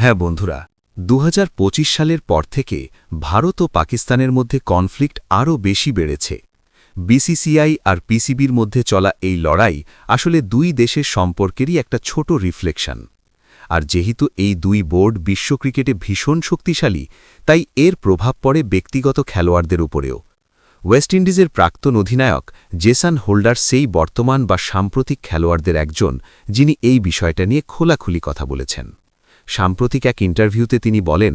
হ্যাঁ বন্ধুরা দু হাজার পঁচিশ সালের পর থেকে ভারত ও পাকিস্তানের মধ্যে কনফ্লিক্ট আরও বেশি বেড়েছে। বিসিসিআই আর পিসিবির মধ্যে চলা এই লড়াই আসলে দুই দেশের সম্পর্কেরই একটা ছোট রিফ্লেকশন। আর যেহেতু এই দুই বোর্ড বিশ্ব ক্রিকেটে ভীষণ শক্তিশালী, তাই এর প্রভাব পড়ে ব্যক্তিগত খেলোয়াড়দের উপরেও। ওয়েস্ট ইন্ডিজের প্রাক্তন অধিনায়ক জেসান হোল্ডার সেই বর্তমান বা সাম্প্রতিক খেলোয়াড়দের একজন, যিনি এই বিষয়টা নিয়ে খোলাখুলি কথা বলেছেন। সাম্প্রতিক এক ইন্টারভিউতে তিনি বলেন,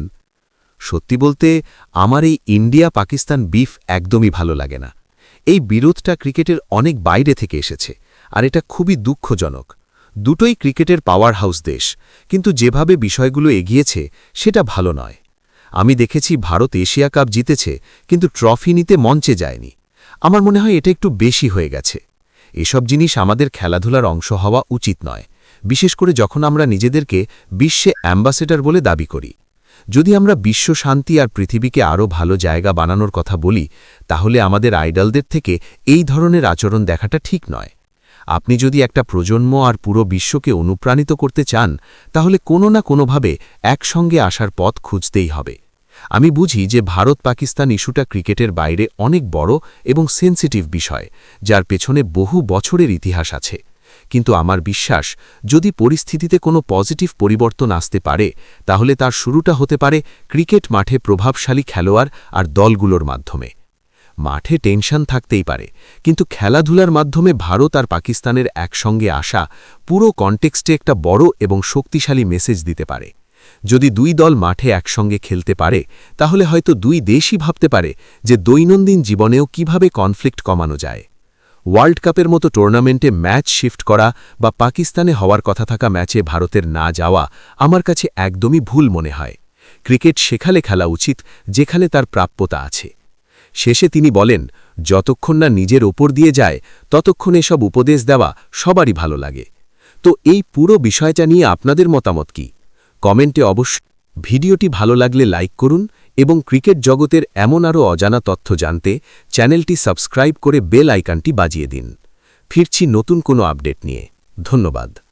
সত্যি বলতে, আমার এই ইন্ডিয়া পাকিস্তান বিফ একদমই ভালো লাগে না। এই বিরোধটা ক্রিকেটের অনেক বাইরে থেকে এসেছে, আর এটা খুবই দুঃখজনক। দুটোই ক্রিকেটের পাওয়ার হাউস দেশ, কিন্তু যেভাবে বিষয়গুলো এগিয়েছে, সেটা ভালো নয়। আমি দেখেছি ভারত এশিয়া কাপ জিতেছে, কিন্তু ট্রফি নিতে মঞ্চে যায়নি। আমার মনে হয় এটা একটু বেশি হয়ে গেছে। এসব জিনিস আমাদের খেলাধুলার অংশ হওয়া উচিত নয়। বিশেষ করে যখন আমরা নিজেদেরকে বিশ্বে অ্যাম্বাসেডার বলে দাবি করি। যদি আমরা বিশ্ব শান্তি আর পৃথিবীকে আরও ভালো জায়গা বানানোর কথা বলি, তাহলে আমাদের আইডলদের থেকে এই ধরনের আচরণ দেখাটা ঠিক নয়। আপনি যদি একটা প্রজন্ম আর পুরো বিশ্বকে অনুপ্রাণিত করতে চান, তাহলে কোনো না কোনোভাবে একসঙ্গে আসার পথ খুঁজতেই হবে। আমি বুঝি যে ভারত পাকিস্তান ইস্যুটা ক্রিকেটের বাইরে অনেক বড় এবং সেন্সিটিভ বিষয়, যার পেছনে বহু বছরের ইতিহাস আছে। কিন্তু আমার বিশ্বাস, যদি পরিস্থিতিতে কোনো পজিটিভ পরিবর্তন আসতে পারে, তাহলে তার শুরুটা হতে পারে ক্রিকেট মাঠে প্রভাবশালী খেলোয়াড় আর দলগুলোর মাধ্যমে। মাঠে টেনশন থাকতেই পারে, কিন্তু খেলাধুলার মাধ্যমে ভারত আর পাকিস্তানের একসঙ্গে আসা পুরো কনটেক্সটে একটা বড় এবং শক্তিশালী মেসেজ দিতে পারে। যদি দুই দল মাঠে একসঙ্গে খেলতে পারে, তাহলে হয়তো দুই দেশই ভাবতে পারে যে দৈনন্দিন জীবনেও কীভাবে কনফ্লিক্ট কমানো যায়। ওয়ার্ল্ড কাপের মতো টুর্নামেন্টে ম্যাচ শিফট করা বা পাকিস্তানে হওয়ার কথা থাকা ম্যাচে ভারতের না যাওয়া আমার কাছে একদমই ভুল মনে হয়। ক্রিকেট সেখানে খেলা উচিত যেখানে তার প্রাপ্যতা আছে। শেষে তিনি বলেন, যতক্ষণ না নিজের ওপর দিয়ে যায়, ততক্ষণ এসব উপদেশ দেওয়া সবারই ভালো লাগে। তো এই পুরো বিষয়টা নিয়ে আপনাদের মতামত কি? কমেন্টে অবশ্য ভিডিওটি ভালো লাগলে লাইক করুন এবং ক্রিকেট জগতের এমন আরও অজানা তথ্য জানতে চ্যানেলটি সাবস্ক্রাইব করে বেল আইকনটি বাজিয়ে দিন। ফিরছি নতুন কোনো আপডেট নিয়ে। ধন্যবাদ।